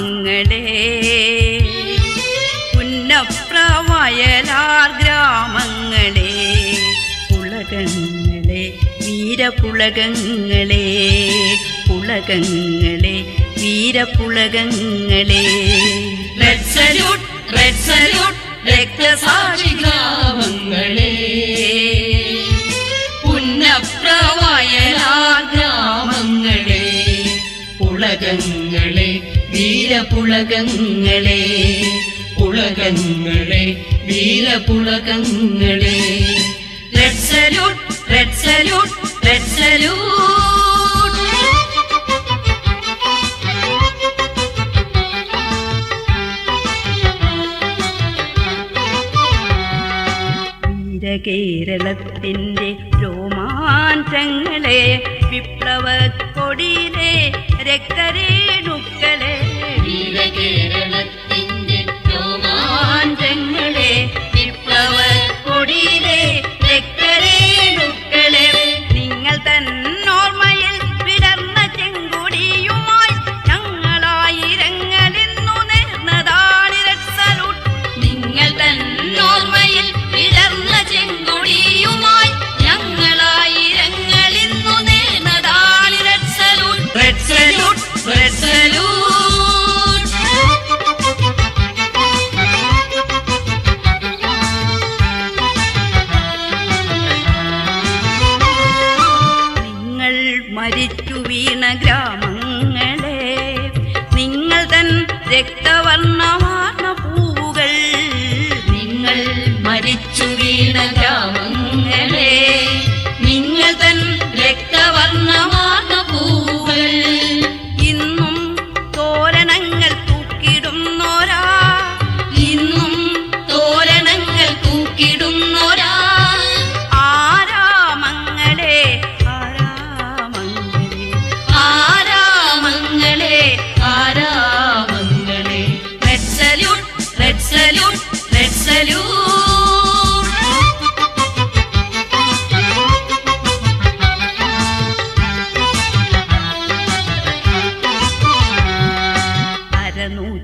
ഗ്രാമങ്ങളെ പുന്നപ്രവയലാർ ഗ്രാമങ്ങളെ പുളകങ്ങളെ വീരപുളകങ്ങളെ പുളകങ്ങളെ വീരപുളകങ്ങളെ. റെഡ് സല്യൂട്ട് റെഡ് സല്യൂട്ട് വീരപുളകങ്ങളെ പുളകങ്ങളെ വീരപുളകങ്ങളെ. Red salute red salute red salute വീരകേരളത്തിന്റെ രോമാഞ്ചങ്ങളെ വിപ്ലവ കൊടിയിലെ രക്തരേണുക്കളെ വീരകേരളത്തിന്റെ രോമാഞ്ചങ്ങളെ വിപ്ലവ കൊടിയിലെ മരിച്ചു വീണ ഗ്രാമങ്ങളെ. നിങ്ങൾ തൻ രക്തവർണമാർന്ന പൂവുകൾ. നിങ്ങൾ മരിച്ചു വീണ ഗ്രാമങ്ങളെ.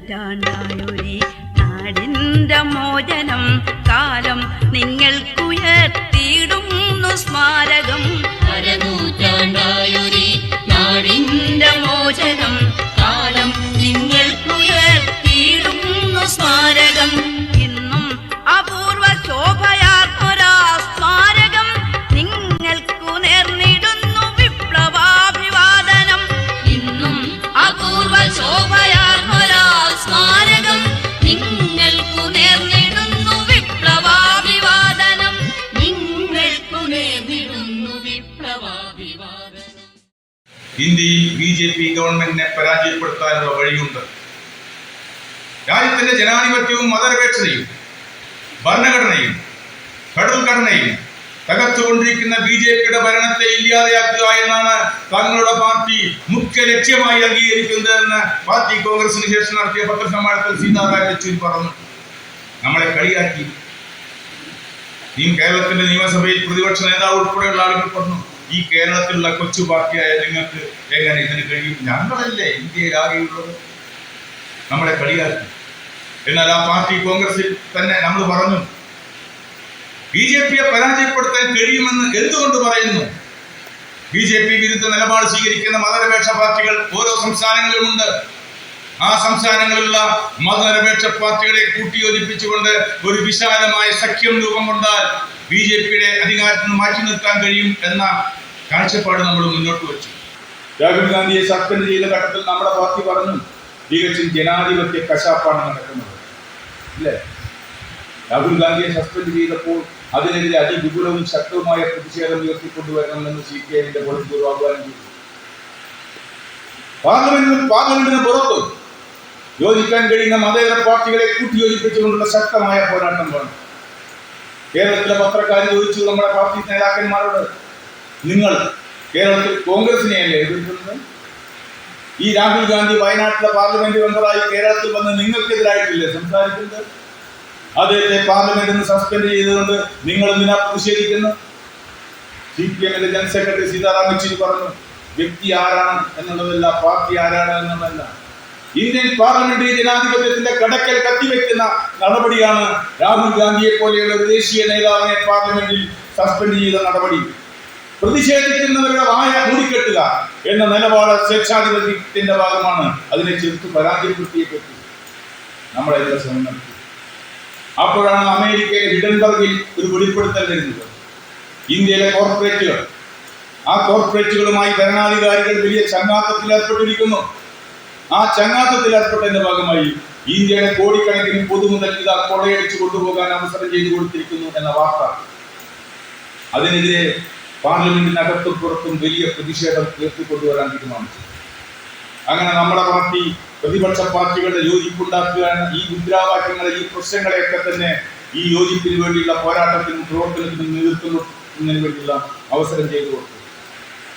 അരനൂറ്റാണ്ടായൊരി നാടിന്റെ മോചനം കാലം നിങ്ങൾക്കുയർത്തിയിടുന്നു സ്മാരകം. അരനൂറ്റാണ്ടായൊരി നാടിന്റെ മോചനം ഇന്ത്യയിൽ ബി ജെ പി ഗവൺമെന്റിനെ പരാജയപ്പെടുത്താനുള്ള വഴിയുണ്ട്. രാജ്യത്തിന്റെ ജനാധിപത്യവും മതനിരപേക്ഷതയും ഭരണഘടനയും ഫെഡറൽ ഘടനയും തകർത്തുകൊണ്ടിരിക്കുന്ന ബി ജെ പിയുടെ ഭരണത്തെ ഇല്ലാതെയാക്കുക എന്നാണ് തങ്ങളുടെ പാർട്ടി മുഖ്യ ലക്ഷ്യമായി അംഗീകരിക്കുന്നത് എന്ന് പാർട്ടി കോൺഗ്രസിന് ശേഷം നടത്തിയ പത്രസമ്മേളനത്തിൽ സീതാറാം യെച്ചൂരി പറഞ്ഞു. നമ്മളെ കളിയാക്കി. ഈ കേരളത്തിന്റെ നിയമസഭയിൽ പ്രതിപക്ഷ നേതാവ് ഉൾപ്പെടെയുള്ള ആളുകൾ പറഞ്ഞു. ഈ കേരളത്തിലുള്ള കൊച്ചു ബാക്കിയായ നിങ്ങൾക്ക് എങ്ങനെ ഇതിന് കഴിയും? ഞങ്ങളല്ലേ ഇന്ത്യയിൽ ആകെയുള്ളത്. നമ്മളെ കളിയാക്കി. എന്നാൽ ആ പാർട്ടി കോൺഗ്രസിൽ തന്നെ നമ്മൾ പറഞ്ഞു ബി ജെ പിയെ പരാജയപ്പെടുത്താൻ കഴിയുമെന്ന് എന്തുകൊണ്ട് പറയുന്നു? ബി ജെ പി വിരുദ്ധ നിലപാട് സ്വീകരിക്കുന്ന മതനിരപേക്ഷ പാർട്ടികൾ ഓരോ സംസ്ഥാനങ്ങളിലുമുണ്ട്. ആ സംസ്ഥാനങ്ങളിലുള്ള മതനിരപേക്ഷ പാർട്ടികളെ കൂട്ടിയോജിപ്പിച്ചുകൊണ്ട് ഒരു വിശാലമായ സഖ്യം രൂപം കൊണ്ടാൽ ബി ജെ പിയുടെ അധികാരത്തിൽ മാറ്റി നിർത്താൻ കഴിയും എന്ന കാഴ്ചപ്പാട് നമ്മൾ മുന്നോട്ട് വെച്ചു. രാഹുൽ ഗാന്ധിയെ സസ്പെൻഡ് ചെയ്ത ഘട്ടത്തിൽ നമ്മുടെ പാർട്ടി പറഞ്ഞു തികച്ചും ജനാധിപത്യ കശാപ്പാണ് നടക്കുന്നത് ഇല്ലേ രാഹുൽ ഗാന്ധിയെ സസ്പെൻഡ് ചെയ്തപ്പോൾ അതിനെതിരെ അതിവിപുലവും ശക്തവുമായ പ്രതിഷേധം ഉയർത്തിക്കൊണ്ടുവരണമെന്ന് സി പി ഐന്റെ പൊളിറ്റ് ആഹ്വാനം ചെയ്തു. പാർലമെന്റിനും പാർലമെന്റിന് പുറത്തും യോജിക്കാൻ കഴിയുന്ന മതേതര പാർട്ടികളെ കൂട്ടിയോജിപ്പിച്ചുകൊണ്ടുള്ള ശക്തമായ പോരാട്ടം വേണം കേരളത്തിലെ പത്രക്കാർ ചോദിച്ചു നമ്മുടെ പാർട്ടി നേതാക്കന്മാരോട് നിങ്ങൾ കേരളത്തിൽ കോൺഗ്രസിനെയല്ലേ എതിർക്കുന്നത്? ഈ രാഹുൽ ഗാന്ധി വയനാട്ടിലെ പാർലമെന്റ് മെമ്പറായി കേരളത്തിൽ വന്ന് നിങ്ങൾക്കെതിരായിട്ടില്ലേ സംസാരിക്കുന്നത്? അദ്ദേഹത്തെ പാർലമെന്റിൽ നിന്ന് സസ്പെൻഡ് ചെയ്തുകൊണ്ട് നിങ്ങൾ എന്തിനാ പ്രതിഷേധിക്കുന്നു സി പി എമ്മിന്റെ ജനറൽ സെക്രട്ടറി സീതാറാം യെച്ചൂരി പറഞ്ഞു വ്യക്തി ആരാണ് എന്നുള്ളതല്ല പാർട്ടി ആരാണ് എന്നുള്ളതല്ല. ഇന്ത്യൻ പാർലമെന്ററി ജനാധിപത്യത്തിന്റെ കടക്കൽ കത്തിവെക്കുന്ന നടപടിയാണ് രാഹുൽ ഗാന്ധിയെ പോലെയുള്ള ദേശീയ നേതാവിനെ പാർലമെന്റിൽ സസ്പെൻഡ് ചെയ്ത നടപടി. പ്രതിഷേധിക്കുന്നവരുടെ വായ മൂടിക്കെട്ടുക എന്ന നിലപാട് സ്വേച്ഛാധിപത്യത്തിന്റെ ഭാഗമാണ്. അതിനെ ചെറുത്ത് പരാജയപ്പെടുത്തിയപ്പെട്ടു നമ്മളെല്ലാം ശ്രമം അപ്പോഴാണ് അമേരിക്കയിലെ ഹിഡൻബർഗിൽ ഒരു വെളിപ്പെടുത്തൽ വരുന്നത്. ഇന്ത്യയിലെ കോർപ്പറേറ്റുകൾ ആ കോർപ്പറേറ്റുകളുമായി ഭരണാധികാരികൾ വലിയ ചങ്ങാത്തത്തിൽ ഏർപ്പെട്ടിരിക്കുന്നു ആ ചങ്ങാത്തത്തിൽ ഏർപ്പെട്ടതിന്റെ ഭാഗമായി ഇന്ത്യയുടെ കോടിക്കണക്കിന് പൊതുമുതൽ ഇതാ കൊടയടിച്ചു കൊണ്ടുപോകാൻ അവസരം ചെയ്തു കൊടുത്തിരിക്കുന്നു എന്ന വാർത്ത. അതിനെതിരെ പാർലമെന്റിനകത്തും പുറത്തും വലിയ പ്രതിഷേധം ഉയർത്തിക്കൊണ്ടുവരാൻ തീരുമാനിച്ചു. അങ്ങനെ നമ്മുടെ പാർട്ടി പ്രതിപക്ഷ പാർട്ടികളുടെ യോജിപ്പുണ്ടാക്കുക ഈ മുദ്രാവാക്യങ്ങളെ ഈ പ്രശ്നങ്ങളെയൊക്കെ തന്നെ ഈ യോജിപ്പിന് വേണ്ടിയുള്ള പോരാട്ടത്തിനും പ്രവർത്തനത്തിനും നേതൃത്വം വേണ്ടിയുള്ള അവസരം ചെയ്തു കൊടുത്തു.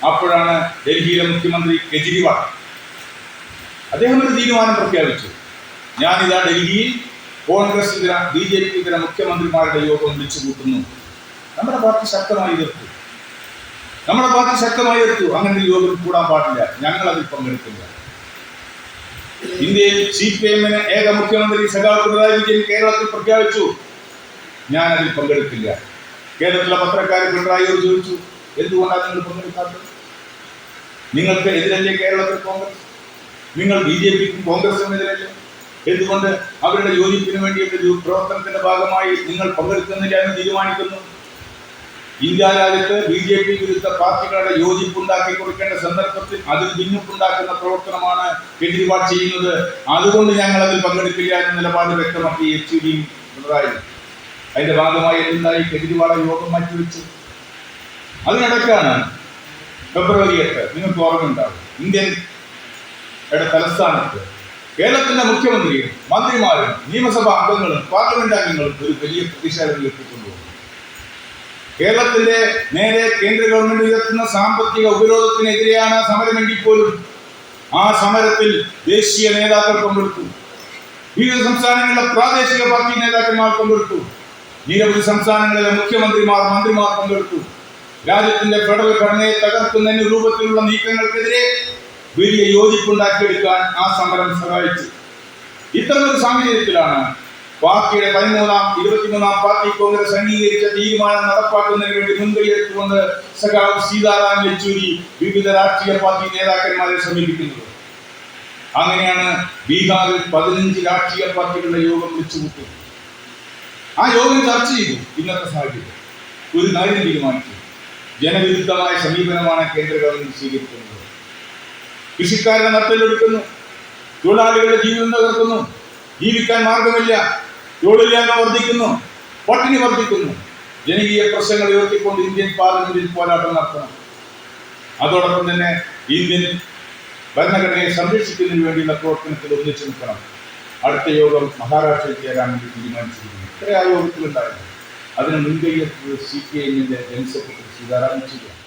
അപ്പോഴാണ് ഡൽഹിയിലെ മുഖ്യമന്ത്രി കെജ്രിവാൾ അദ്ദേഹം ഒരു തീരുമാനം പ്രഖ്യാപിച്ചു. ഞാനിതാ ഡൽഹിയിൽ കോൺഗ്രസ് ഇതര ബി ജെ പി ഇതര മുഖ്യമന്ത്രിമാരുടെ യോഗം വിളിച്ചു കൂട്ടുന്നു നമ്മുടെ പാർട്ടി ശക്തമായി എതിർത്തു. നമ്മുടെ പാർട്ടി ശക്തമായി എതിർത്തു. അങ്ങനെ യോഗം കൂടാൻ പാടില്ല. ഞങ്ങൾ അതിൽ പങ്കെടുക്കില്ല. ഇന്ത്യയിൽ സി പി എമ്മിന് ഏക മുഖ്യമന്ത്രി സഖാവ് പിണറായി വിജയൻ കേരളത്തിൽ പ്രഖ്യാപിച്ചു. ഞാൻ അതിൽ പങ്കെടുക്കില്ല. കേരളത്തിലെ പത്രക്കാർ പിണറായിയോട് ചോദിച്ചു എന്തുകൊണ്ടാണ് നിങ്ങൾ പങ്കെടുക്കാത്തത്? നിങ്ങൾക്ക് എതിരല്ലേ കേരളത്തിൽ കോൺഗ്രസ്? നിങ്ങൾ ബി ജെ പിക്കും കോൺഗ്രസിനും എതിരല്ല എന്തുകൊണ്ട് അവരുടെ യോജിപ്പിന് വേണ്ടിയുള്ള പ്രവർത്തനത്തിന്റെ ഭാഗമായി നിങ്ങൾ പങ്കെടുക്കുന്നില്ല എന്ന് തീരുമാനിക്കുന്നു? ഇന്ത്യ രാജ്യത്ത് ബി ജെ പി വിരുദ്ധ പാർട്ടികളുടെ യോജിപ്പുണ്ടാക്കി കൊടുക്കേണ്ട സന്ദർഭത്തിൽ അതിൽ ഭിന്നിപ്പുണ്ടാക്കുന്ന പ്രവർത്തനമാണ് കെജ്രിവാൾ ചെയ്യുന്നത്. അതുകൊണ്ട് ഞങ്ങൾ അതിൽ പങ്കെടുക്കില്ല എന്ന നിലപാട് വ്യക്തമാക്കി യെച്ചൂരിയും പിണറായി. അതിന്റെ ഭാഗമായി എന്തായി? കെജ്രിവാളെ യോഗം മാറ്റിവെച്ചു. അതിനിടയ്ക്കാണ് ഫെബ്രുവരി എട്ട്. നിങ്ങൾക്ക് ഓർമ്മയുണ്ടാവും. ഇന്ത്യൻ തലസ്ഥാനത്ത്. കേരളത്തിന്റെ മുഖ്യമന്ത്രിയും മന്ത്രിമാരും നിയമസഭാ അംഗങ്ങളും പാർലമെന്റ് അംഗങ്ങളും ഒരു വലിയ പ്രതിഷേധത്തിൽ ഉയർത്തിക്കൊണ്ടുവന്നു കേരളത്തിന്റെ നേരെ കേന്ദ്ര ഗവൺമെന്റ് ഉയർത്തുന്ന സാമ്പത്തിക ഉപരോധത്തിനെതിരെയാണ് സമരമെങ്കിൽ പോലും ആ സമരത്തിൽ ദേശീയ നേതാക്കൾ പങ്കെടുത്തു. വിവിധ സംസ്ഥാനങ്ങളിലെ പ്രാദേശിക പാർട്ടി നേതാക്കന്മാർ പങ്കെടുത്തു. നിരവധി സംസ്ഥാനങ്ങളിലെ മുഖ്യമന്ത്രിമാർ മന്ത്രിമാർ പങ്കെടുത്തു. രാജ്യത്തിന്റെ ഫെഡറൽ ഘടനയെ തകർക്കുന്നതിന് രൂപത്തിലുള്ള നീക്കങ്ങൾക്കെതിരെ വലിയ യോജിപ്പുണ്ടാക്കിയെടുക്കാൻ ആ സമരം സഹായിച്ചു. ഇത്തരമൊരു സാഹചര്യത്തിലാണ് പാർട്ടിയുടെ പതിമൂന്നാം ഇരുപത്തിമൂന്നാം പാർട്ടി കോൺഗ്രസ് അംഗീകരിച്ച തീരുമാനം നടപ്പാക്കുന്നതിന് വേണ്ടി മുൻകൈയെടുത്തുകൊണ്ട് സഖാവ് സീതാറാം യെച്ചൂരി വിവിധ രാഷ്ട്രീയ പാർട്ടി നേതാക്കന്മാരെ സമീപിക്കുന്നത്. അങ്ങനെയാണ് ബീഹാറിൽ പതിനഞ്ച് രാഷ്ട്രീയ പാർട്ടികളുടെ യോഗം വിളിച്ചുകൂട്ടി ആ യോഗം ചർച്ച ചെയ്തു ഇന്നത്തെ സാഹചര്യം. ഒരു കാര്യം തീരുമാനിച്ചു ജനവിരുദ്ധമായ സമീപനമാണ് കേന്ദ്ര ഗവൺമെന്റ് സ്വീകരിക്കുന്നത്. കൃഷിക്കാരുടെ നട്ടിലെടുക്കുന്നു തൊഴിലാളികളുടെ ജീവിതം തകർക്കുന്നു ജീവിക്കാൻ മാർഗമില്ല. തൊഴിലില്ലായ്മ വർദ്ധിക്കുന്നു. പട്ടിണി വർദ്ധിക്കുന്നു. ജനകീയ പ്രശ്നങ്ങൾ ഉയർത്തിക്കൊണ്ട് ഇന്ത്യൻ പാർലമെന്റിൽ പോരാട്ടം നടത്തണം. അതോടൊപ്പം തന്നെ ഇന്ത്യൻ ഭരണഘടനയെ സംരക്ഷിക്കുന്നതിന് വേണ്ടിയുള്ള പ്രവർത്തനത്തിൽ ഒന്നിച്ചു നിൽക്കണം. അടുത്ത യോഗം മഹാരാഷ്ട്രയിൽ ചേരാൻ വേണ്ടി തീരുമാനിച്ചിരിക്കുന്നു. ഇത്ര യോഗത്തിലുണ്ടായിരുന്നു. അതിന് മുൻകൈ സി പി ഐ എമ്മിന്റെ ജനറൽ സെക്രട്ടറി സീതാറാം യെച്ചൂരിയാണ്.